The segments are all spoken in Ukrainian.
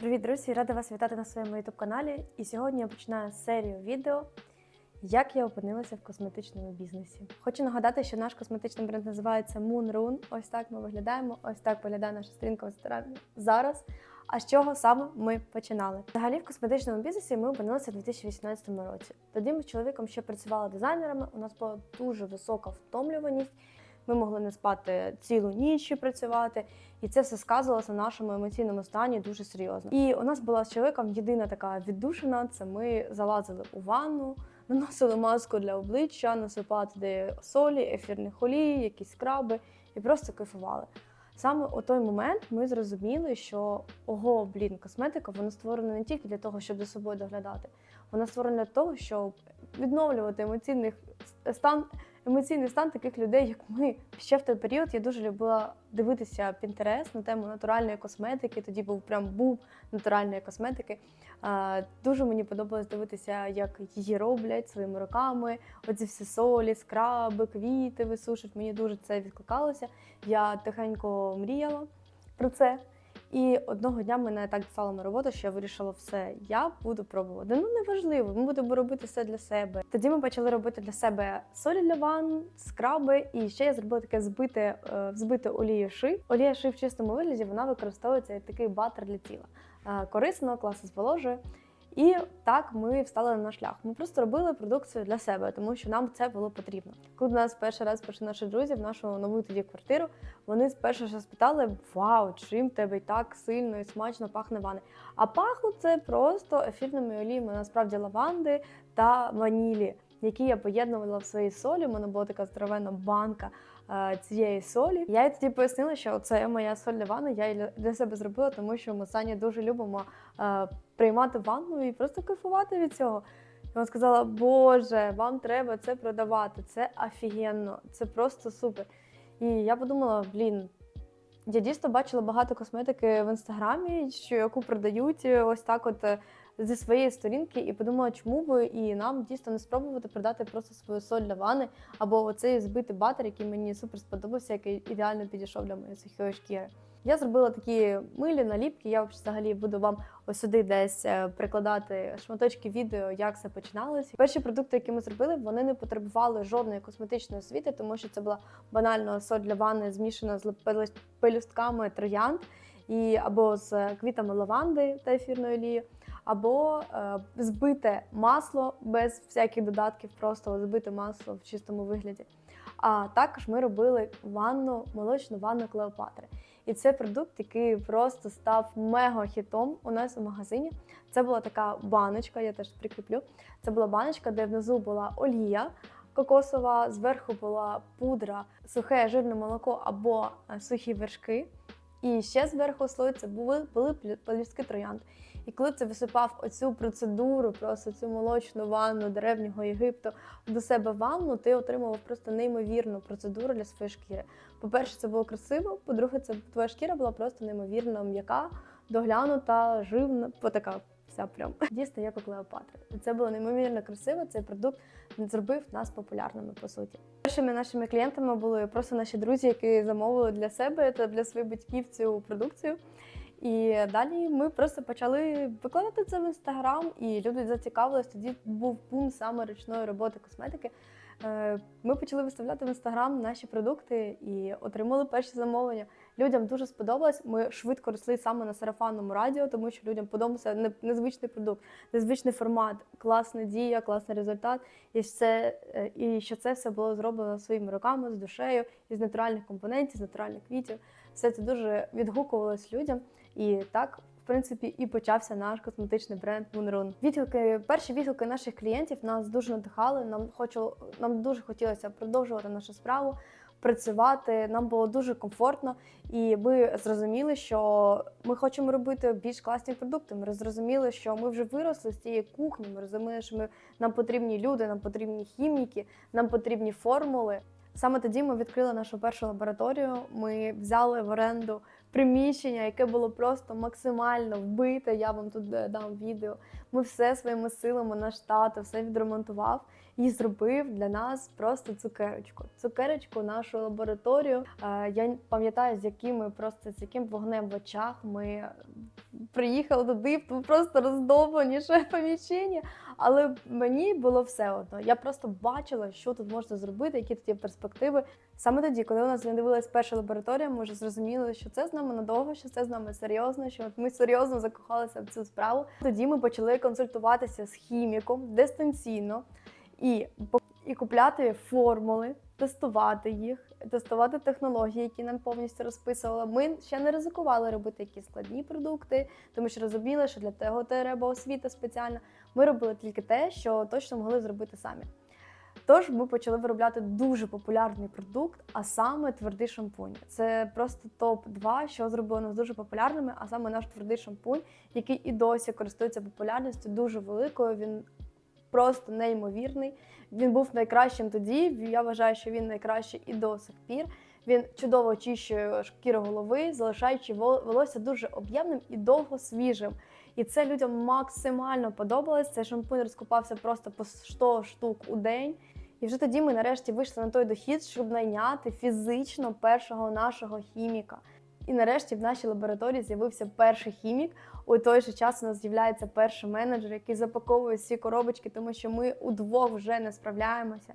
Привіт, друзі! Рада вас вітати на своєму youtube каналі. І сьогодні я починаю серію відео, як я опинилася в косметичному бізнесі. Хочу нагадати, що наш косметичний бренд називається Moon Rune. Ось так ми виглядаємо, ось так виглядає наша сторінка в інстаграмі зараз. А з чого саме ми починали? Взагалі в косметичному бізнесі ми опинилися в 2018 році. Тоді ми з чоловіком ще працювали дизайнерами. У нас була дуже висока втомлюваність. Ми могли не спати цілу ніч і працювати, і це все сказувалося на нашому емоційному стані дуже серйозно. І у нас була з чоловіком єдина така віддушина: це ми залазили у ванну, наносили маску для обличчя, насипали туди солі, ефірних олій, якісь скраби і просто кайфували. Саме у той момент ми зрозуміли, що ого, блін, косметика вона створена не тільки для того, щоб за собою доглядати, вона створена для того, щоб відновлювати емоційний стан, емоційний стан таких людей, як ми. Ще в той період я дуже любила дивитися Pinterest на тему натуральної косметики. Тоді був прям бум натуральної косметики. Дуже мені подобалось дивитися, як її роблять своїми руками. Оці всі солі, скраби, квіти висушать. Мені дуже це відкликалося. Я тихенько мріяла про це. І одного дня мене так стало на роботу, що я вирішила все, я буду пробувати. Ну неважливо, ми будемо робити все для себе. Тоді ми почали робити для себе солі для ванн, скраби, і ще я зробила таке збите, збите взбите ши. Олія ши в чистому вигляді вона використовується як такий батер для тіла. Е, Корисно, класно зволожує. І так ми встали на шлях. Ми просто робили продукцію для себе, тому що нам це було потрібно. Коли до нас перший раз прийшли наші друзі в нашу нову тоді квартиру, вони спершу що спитали: Вау, чим тебе так сильно і смачно пахне вани? А пахло це просто ефірними оліями, насправді лаванди та ванілі, які я поєднувала в своїй солі. У мене була така здоровенна банка е, цієї солі. Я їй тоді пояснила, що це моя соль для ванни, я її для себе зробила, тому що ми Сані дуже любимо е, приймати ванну і просто кайфувати від цього. І вона сказала: Боже, вам треба це продавати, це офігенно, це просто супер. І я подумала, блін. Я дійсно бачила багато косметики в інстаграмі, що яку продають ось так, от е, зі своєї сторінки, і подумала, чому би і нам дійсно не спробувати продати просто свою соль для ванни, або оцей збитий батер, який мені супер сподобався, який ідеально підійшов для моєї сухої шкіри. Я зробила такі милі наліпки. Я взагалі буду вам ось сюди десь е, прикладати шматочки відео, як це починалося. Перші продукти, які ми зробили, вони не потребували жодної косметичної освіти, тому що це була банально соль для ванни змішана з пелюс- пелюстками троянд і або з квітами лаванди та ефірної олії, або е, збите масло без всяких додатків, просто збите масло в чистому вигляді. А також ми робили ванну, молочну ванну Клеопатри. І це продукт, який просто став мега-хітом у нас у магазині. Це була така баночка, я теж прикріплю. Це була баночка, де внизу була олія кокосова, зверху була пудра, сухе жирне молоко або е, сухі вершки. І ще зверху слой були, були пелюстки троянд. І коли ти висипав оцю процедуру, просто цю молочну ванну древнього Єгипту до себе ванну, ти отримував просто неймовірну процедуру для своєї шкіри. По-перше, це було красиво. По-друге, це твоя шкіра була просто неймовірно м'яка, доглянута, живна, така вся прям дійсно як у Клеопатри. Це було неймовірно красиво. Цей продукт зробив нас популярними по суті. Першими нашими клієнтами були просто наші друзі, які замовили для себе та для своїх батьків цю продукцію. І далі ми просто почали викладати це в інстаграм, і люди зацікавились. Тоді був бум саме ручної роботи косметики. Е, Ми почали виставляти в інстаграм наші продукти і отримали перші замовлення. Людям дуже сподобалось. Ми швидко росли саме на сарафанному радіо, тому що людям подобався незвичний продукт, незвичний формат, класна дія, класний результат. І це е, і що це все було зроблено своїми руками, з душею, із натуральних компонентів, з натуральних квітів. Все це дуже відгукувалось людям. І так, в принципі, і почався наш косметичний бренд Moonrun. Відгуки, перші відгуки наших клієнтів нас дуже надихали. Нам хочу, нам дуже хотілося продовжувати нашу справу, працювати. Нам було дуже комфортно, і ми зрозуміли, що ми хочемо робити більш класні продукти. Ми зрозуміли, що ми вже виросли з цієї кухні. Ми розуміли, що ми нам потрібні люди, нам потрібні хіміки, нам потрібні формули. Саме тоді ми відкрили нашу першу лабораторію. Ми взяли в оренду приміщення, яке було просто максимально вбите. Я вам тут е, дам відео. Ми все своїми силами, наш тато все відремонтував і зробив для нас просто цукерочку. Цукерочку, нашу лабораторію. Е, Я пам'ятаю, з якими просто з яким вогнем в очах ми приїхали туди, просто роздовбаніше поміщення. Але мені було все одно. Я просто бачила, що тут можна зробити, які тут є перспективи. Саме тоді, коли у нас з'явилась перша лабораторія, ми вже зрозуміли, що це з нами надовго, що це з нами серйозно, що ми серйозно закохалися в цю справу. Тоді ми почали консультуватися з хіміком дистанційно і, і купляти формули, тестувати їх, тестувати технології, які нам повністю розписували. Ми ще не ризикували робити якісь складні продукти, тому що розуміли, що для того треба освіта спеціальна. Ми робили тільки те, що точно могли зробити самі. Тож ми почали виробляти дуже популярний продукт, а саме твердий шампунь. Це просто топ-2, що зробило нас дуже популярними, а саме наш твердий шампунь, який і досі користується популярністю дуже великою. Він просто неймовірний. Він був найкращим тоді. Я вважаю, що він найкращий і до сих пір. Він чудово очищує шкіру голови, залишаючи волосся дуже об'ємним і довго свіжим. І це людям максимально подобалось. Цей шампунь розкупався просто по 100 штук у день. І вже тоді ми нарешті вийшли на той дохід, щоб найняти фізично першого нашого хіміка. І нарешті в нашій лабораторії з'явився перший хімік. У той же час у нас з'являється перший менеджер, який запаковує всі коробочки, тому що ми удвох вже не справляємося.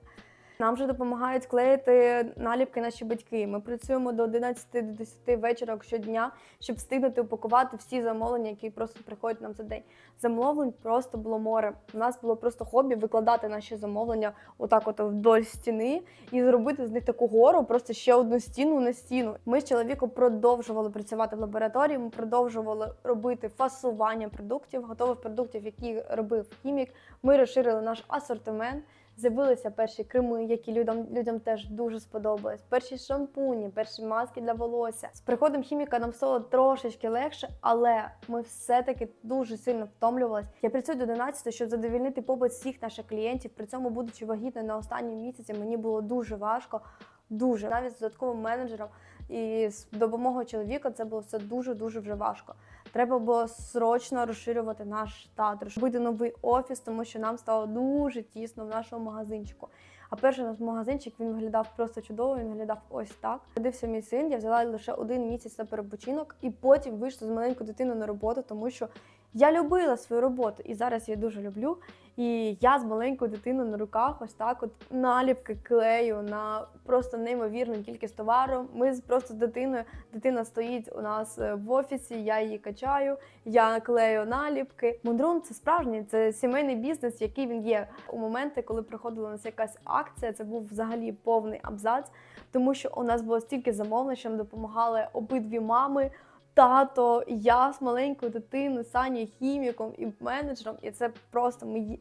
Нам вже допомагають клеїти наліпки наші батьки. Ми працюємо до 11 до 10 вечора щодня, щоб встигнути упакувати всі замовлення, які просто приходять нам за день. Замовлень просто було море. У нас було просто хобі викладати наші замовлення отак, от вдоль стіни, і зробити з них таку гору, просто ще одну стіну на стіну. Ми з чоловіком продовжували працювати в лабораторії. Ми продовжували робити фасування продуктів, готових продуктів, які робив хімік. Ми розширили наш асортимент. З'явилися перші креми, які людям людям теж дуже сподобались. Перші шампуні, перші маски для волосся. З приходом хіміка нам стало трошечки легше, але ми все-таки дуже сильно втомлювалися. Я працюю до 11, щоб задовільнити побут всіх наших клієнтів. При цьому, будучи вагітною на останньому місяці, мені було дуже важко. Дуже навіть з додатковим менеджером і з допомогою чоловіка це було все дуже дуже вже важко. Треба було срочно розширювати наш штат, робити новий офіс, тому що нам стало дуже тісно в нашому магазинчику. А перший наш магазинчик він виглядав просто чудово. Він виглядав ось так. Ходився мій син. Я взяла лише один місяць на перепочинок, і потім вийшла з маленькою дитиною на роботу, тому що я любила свою роботу, і зараз я дуже люблю. І я з маленькою дитиною на руках, ось так, от наліпки клею на просто неймовірну кількість товару. Ми просто з дитиною. Дитина стоїть у нас е, в офісі, я її качаю, я клею наліпки. Мундрун це справжній, це сімейний бізнес, який він є. У моменти, коли приходила у нас якась акція, це був взагалі повний абзац, тому що у нас було стільки замовлень, що нам допомагали обидві мами. Тато, я з маленькою дитиною, Саню хіміком і менеджером, і це просто ми,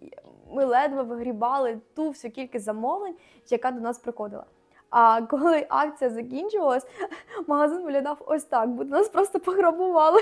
ми ледве вигрібали ту всю кількість замовлень, яка до нас приходила. А коли акція закінчувалась, магазин виглядав ось так, бо нас просто пограбували.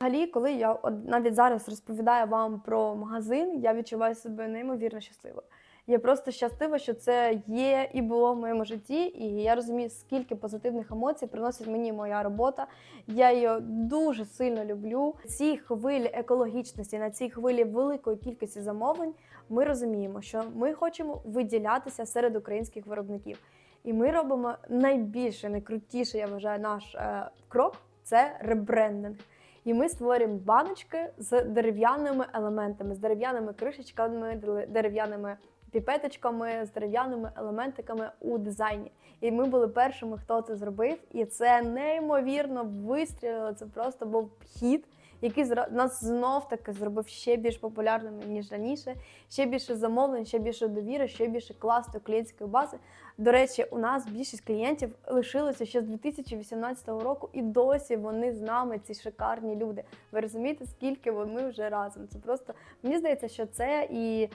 Взагалі, коли я навіть зараз розповідаю вам про магазин, я відчуваю себе неймовірно щасливою. Я просто щаслива, що це є і було в моєму житті, і я розумію, скільки позитивних емоцій приносить мені моя робота. Я її дуже сильно люблю. Цій хвилі екологічності, на цій хвилі великої кількості замовлень, ми розуміємо, що ми хочемо виділятися серед українських виробників. І ми робимо найбільше, найкрутіше, я вважаю, наш е, крок це ребрендинг. І ми створюємо баночки з дерев'яними елементами, з дерев'яними кришечками, дер- дерев'яними піпеточками, з дерев'яними елементиками у дизайні. І ми були першими, хто це зробив, і це неймовірно вистрілило. Це просто був хід, який нас знов таки зробив ще більш популярними ніж раніше. Ще більше замовлень, ще більше довіри, ще більше класної клієнтської бази. До речі, у нас більшість клієнтів лишилося ще з 2018 року, і досі вони з нами, ці шикарні люди. Ви розумієте, скільки ми вже разом? Це просто мені здається, що це і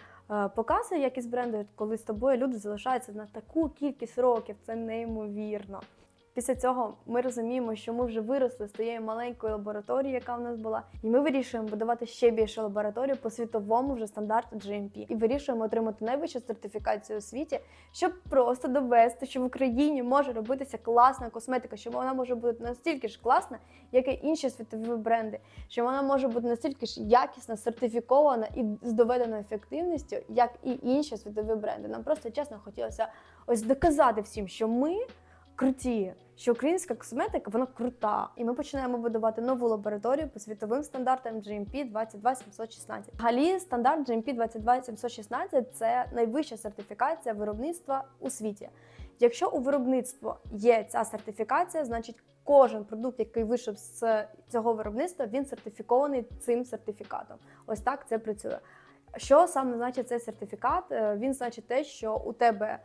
показує якість бренду, коли з тобою люди залишаються на таку кількість років. Це неймовірно. Після цього ми розуміємо, що ми вже виросли з тієї маленької лабораторії, яка в нас була, і ми вирішуємо будувати ще більшу лабораторію по світовому вже стандарту GMP. І вирішуємо отримати найвищу сертифікацію у світі, щоб просто довести, що в Україні може робитися класна косметика, що вона може бути настільки ж класна, як і інші світові бренди, що вона може бути настільки ж якісна, сертифікована і з доведеною ефективністю, як і інші світові бренди. Нам просто чесно хотілося ось доказати всім, що ми круті, що українська косметика вона крута, і ми починаємо будувати нову лабораторію по світовим стандартам GMP 22716. Взагалі, стандарт GMP 22716 – це найвища сертифікація виробництва у світі. Якщо у виробництво є ця сертифікація, значить кожен продукт, який вийшов з цього виробництва, він сертифікований цим сертифікатом. Ось так це працює. Що саме значить цей сертифікат? Е, Він значить те, що у тебе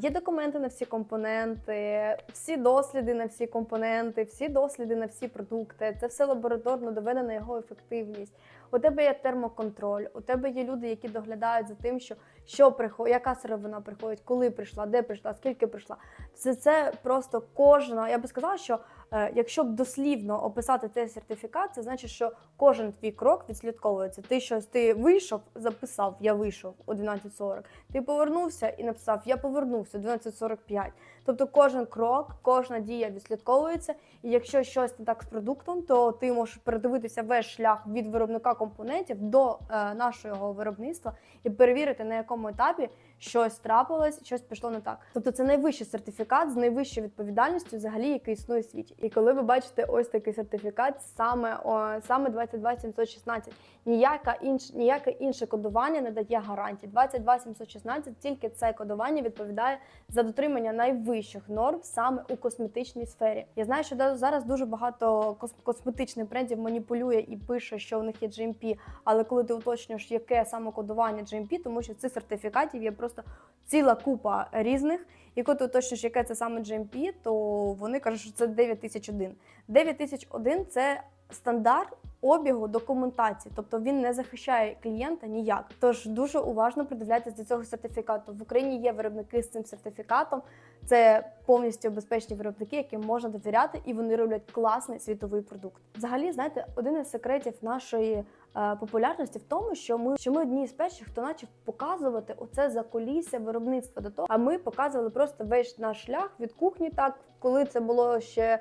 є документи на всі компоненти, всі досліди на всі компоненти, всі досліди на всі продукти. Це все лабораторно доведена його ефективність. У тебе є термоконтроль, у тебе є люди, які доглядають за тим, що що приходить, яка сировина приходить, коли прийшла, де прийшла, скільки прийшла. Все це просто кожна. Я би сказала, що е, якщо б дослівно описати цей сертифікат, це значить, що кожен твій крок відслідковується. Ти щось ти вийшов, записав, я вийшов о 12.40. Ти повернувся і написав Я повернувся о 12.45. Тобто кожен крок, кожна дія відслідковується. І якщо щось не так з продуктом, то ти можеш передивитися весь шлях від виробника компонентів до е, нашого виробництва і перевірити, на якому етапі щось трапилось, щось пішло не так. Тобто це найвищий сертифікат з найвищою відповідальністю, взагалі, який існує в світі. І коли ви бачите ось такий сертифікат, саме о, саме 22716, ніяка інш, ніяке інше кодування не дає гарантії. 22716 тільки це кодування відповідає за дотримання найвищих норм саме у косметичній сфері. Я знаю, що зараз дуже багато кос- косметичних брендів маніпулює і пише, що у них є GMP, але коли ти уточнюєш, яке саме кодування GMP, тому що цих сертифікатів є просто ціла купа різних. І коли ти уточниш, яке це саме GMP, то вони кажуть, що це 9001. 9001 – це стандарт обігу документації, тобто він не захищає клієнта ніяк. Тож дуже уважно придивляйтесь до цього сертифікату. В Україні є виробники з цим сертифікатом. Це повністю безпечні виробники, яким можна довіряти, і вони роблять класний світовий продукт. Взагалі, знаєте, один із секретів нашої е, популярності в тому, що ми що ми одні з перших, хто почав показувати оце закулісся виробництва до того. А ми показували просто весь наш шлях від кухні, так коли це було ще е,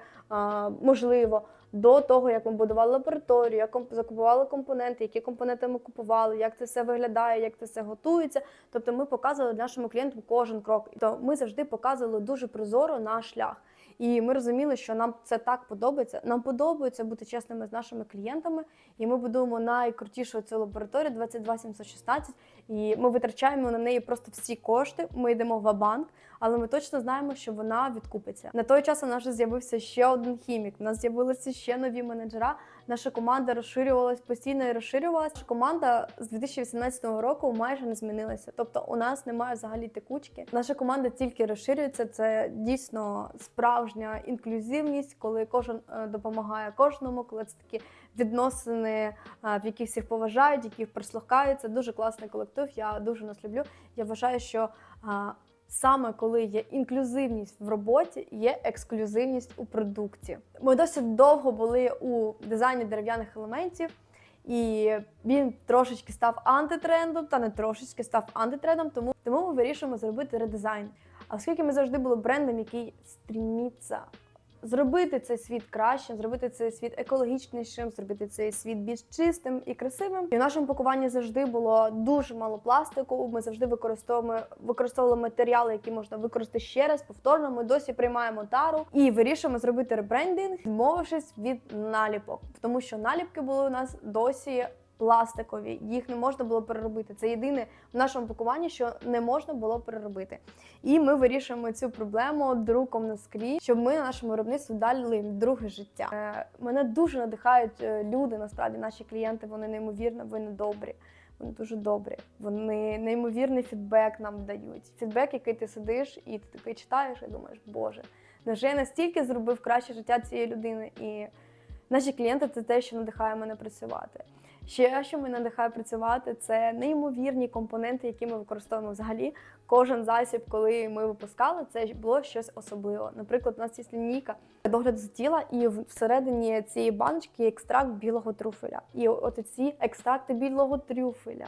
можливо. До того, як ми будували лабораторію, як закупували компоненти, які компоненти ми купували, як це все виглядає, як це все готується. Тобто ми показували нашому клієнту кожен крок. То ми завжди показували дуже прозоро наш шлях. І ми розуміли, що нам це так подобається. Нам подобається бути чесними з нашими клієнтами, і ми будуємо найкрутішу цю лабораторію 22716, і ми витрачаємо на неї просто всі кошти. Ми йдемо в банк, але ми точно знаємо, що вона відкупиться. На той час у нас вже з'явився ще один хімік. У нас з'явилися ще нові менеджера. Наша команда розширювалась постійно і розширювалася. Наша команда з 2018 року майже не змінилася. Тобто, у нас немає взагалі текучки. Наша команда тільки розширюється. Це дійсно справжня інклюзивність, коли кожен е, допомагає кожному, коли це такі відносини, е, в яких всіх поважають, яких прислухають. Це дуже класний колектив. Я дуже нас люблю. Я вважаю, що а, Саме коли є інклюзивність в роботі, є ексклюзивність у продукті. Ми досить довго були у дизайні дерев'яних елементів, і він трошечки став антитрендом, та не трошечки став антитрендом, тому, тому ми вирішуємо зробити редизайн. А оскільки ми завжди були брендом, який стріміться зробити цей світ кращим, зробити цей світ екологічнішим, зробити цей світ більш чистим і красивим. І в нашому пакуванні завжди було дуже мало пластику. Ми завжди використовуємо використовували матеріали, які можна використати ще раз повторно. Ми досі приймаємо тару і вирішуємо зробити ребрендинг, відмовившись від наліпок, тому що наліпки були у нас досі. Пластикові, їх не можна було переробити. Це єдине в нашому пакуванні, що не можна було переробити. І ми вирішуємо цю проблему друком на склі, щоб ми на нашому виробництві дали друге життя. Е, Мене дуже надихають е, люди. Насправді наші клієнти вони неймовірно, вони добрі. Вони дуже добрі. Вони неймовірний фідбек нам дають. Фідбек, який ти сидиш і ти такий читаєш, і думаєш, Боже, невже я настільки зробив краще життя цієї людини? І наші клієнти це те, що надихає мене працювати. Ще що мене надихає працювати, це неймовірні компоненти, які ми використовуємо взагалі. Кожен засіб, коли ми випускали, це було щось особливе. Наприклад, у нас є лінійка догляд з тіла, і всередині цієї баночки є екстракт білого трюфеля. І от ці екстракти білого трюфеля.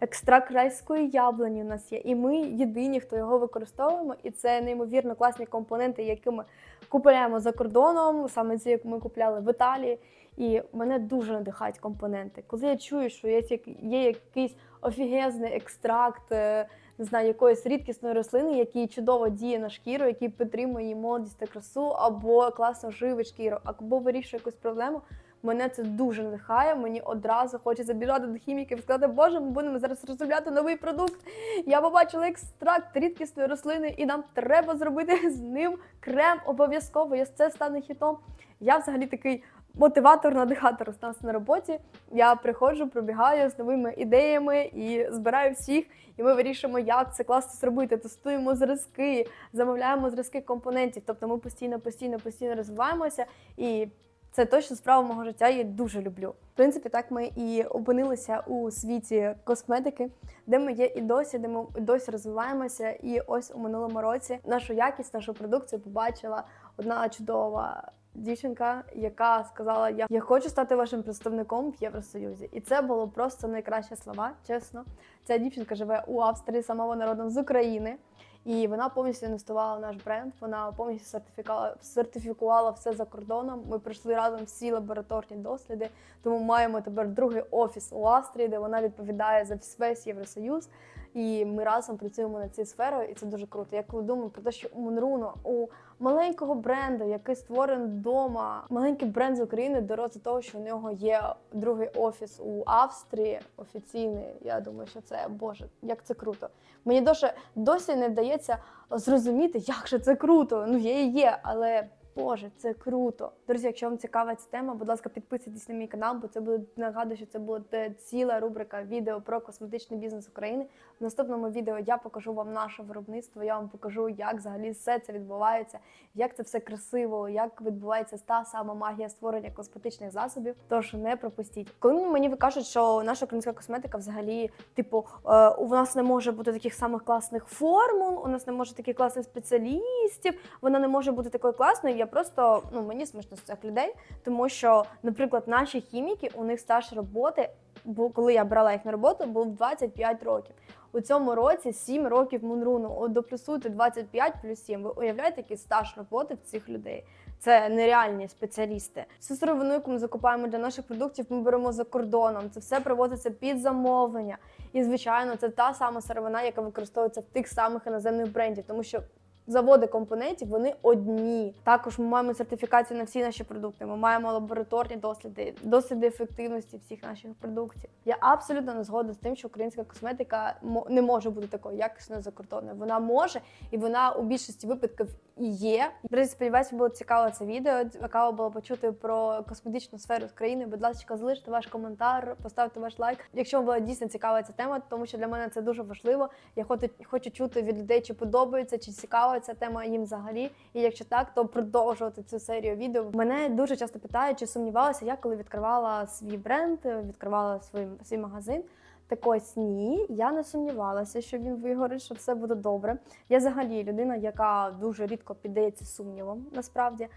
Екстракт райської яблуні у нас є, і ми єдині, хто його використовуємо, і це неймовірно класні компоненти, які ми купуємо за кордоном, саме ці, як ми купляли в Італії. І мене дуже надихають компоненти. Коли я чую, що є, є якийсь офігезний екстракт е, не знаю, якоїсь рідкісної рослини, який чудово діє на шкіру, який підтримує молодість та красу, або класно живить шкіру, або вирішує якусь проблему. Мене це дуже надихає. Мені одразу хочеться біжати до хіміків і сказати, Боже, ми будемо зараз розробляти новий продукт. Я побачила екстракт рідкісної рослини, і нам треба зробити з ним крем обов'язково. І це стане хітом. Я взагалі такий мотиватор, надихатор у нас на роботі. Я приходжу, пробігаю з новими ідеями і збираю всіх. І ми вирішуємо, як це класно зробити. Тестуємо зразки, замовляємо зразки компонентів. Тобто ми постійно, постійно, постійно розвиваємося і. Це точно справа мого життя, я дуже люблю. В принципі, так ми і опинилися у світі косметики, де ми є і досі, де ми досі розвиваємося. І ось у минулому році нашу якість, нашу продукцію побачила одна чудова дівчинка, яка сказала: Я, я хочу стати вашим представником в Євросоюзі. І це було просто найкращі слова, чесно. Ця дівчинка живе у Австрії, сама вона родом з України. І вона повністю інвестувала в наш бренд. Вона повністю сертифікувала, сертифікувала все за кордоном. Ми пройшли разом всі лабораторні досліди. Тому маємо тепер другий офіс у Австрії, де вона відповідає за весь Євросоюз. І ми разом працюємо над цією сферою, і це дуже круто. Я коли думаю про те, що у Монруно, у маленького бренду, який створений вдома, маленький бренд з України, дорос до того, що у нього є другий офіс у Австрії офіційний. Я думаю, що це Боже, як це круто. Мені досі, досі не вдається зрозуміти, як же це круто. Ну є і є, але. Боже, це круто. Друзі, якщо вам цікава ця тема, будь ласка, підписуйтесь на мій канал, бо це буде нагадую, що це буде ціла рубрика відео про косметичний бізнес України. В наступному відео я покажу вам наше виробництво. Я вам покажу, як взагалі все це відбувається, як це все красиво, як відбувається та сама магія створення косметичних засобів. Тож не пропустіть. Коли мені кажуть, що наша українська косметика взагалі, типу, е, у нас не може бути таких самих класних формул, у нас не може таких класних спеціалістів, вона не може бути такою класною. Я просто ну мені смішно з цих людей, тому що, наприклад, наші хіміки у них стаж роботи. Бо коли я брала їх на роботу, був 25 років. У цьому році 7 років Мунруну. От доплюсуйте 25 плюс 7. Ви уявляєте, який стаж роботи в цих людей? Це нереальні спеціалісти. Всю сировину, яку ми закупаємо для наших продуктів, ми беремо за кордоном. Це все привозиться під замовлення. І звичайно, це та сама сировина, яка використовується в тих самих іноземних брендів, тому що. Заводи компонентів вони одні. Також ми маємо сертифікацію на всі наші продукти. Ми маємо лабораторні досліди, досліди ефективності всіх наших продуктів. Я абсолютно не згодна з тим, що українська косметика не може бути такою якісною закордонною. Вона може, і вона у більшості випадків і є. Друзі, сподіваюся, було цікаво це відео. Цікаво було почути про косметичну сферу країни. Будь ласка, залиште ваш коментар, поставте ваш лайк. Якщо вам була дійсно цікава ця тема, тому що для мене це дуже важливо. Я хочу, хочу чути від людей, чи подобається, чи цікава ця тема їм взагалі. І якщо так, то продовжувати цю серію відео. Мене дуже часто питають, чи сумнівалася я, коли відкривала свій бренд, відкривала свій, свій магазин. Так ось ні, я не сумнівалася, що він вигорить, що все буде добре. Я взагалі людина, яка дуже рідко піддається сумнівам. Насправді,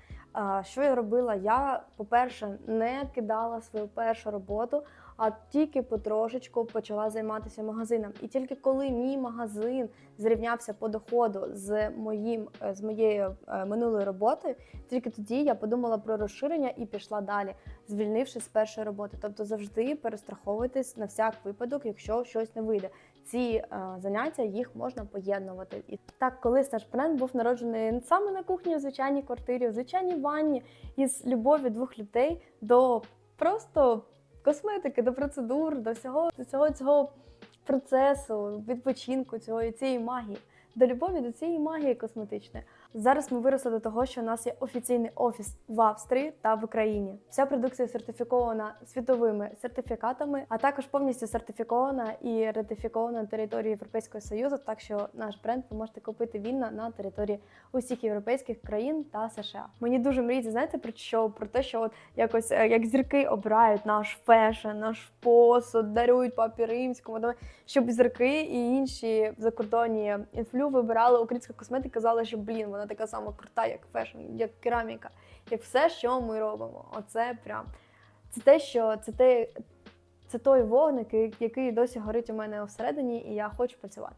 що я робила? Я, по-перше, не кидала свою першу роботу, а тільки потрошечку почала займатися магазином. І тільки коли мій магазин зрівнявся по доходу з моїм е, з моєю е, минулою роботою, тільки тоді я подумала про розширення і пішла далі, звільнившись з першої роботи. Тобто завжди перестраховуйтесь на всяк випадок, якщо щось не вийде. Ці е, заняття їх можна поєднувати. І так, колись наш бренд був народжений саме на кухні, у звичайній квартирі, у звичайній ванні, із любові двох людей до просто косметики, до процедур, до всього до цього цього процесу, відпочинку цього цієї магії. До любові до цієї магії косметичної. Зараз ми виросли до того, що у нас є офіційний офіс в Австрії та в Україні. Вся продукція сертифікована світовими сертифікатами, а також повністю сертифікована і ратифікована на території Європейського Союзу. Так що наш бренд ви можете купити вільно на території усіх європейських країн та США. Мені дуже мріється, знаєте, про що про те, що от якось е, як зірки обирають наш фешн, наш посуд, дарують папі римському, щоб зірки і інші закордонні інфлю вибирали українську косметику, казали, що блін, вона така сама крута, як фешн, як кераміка, як все, що ми робимо. Оце прям це те, що це те, це той вогник, який досі горить у мене всередині, і я хочу працювати.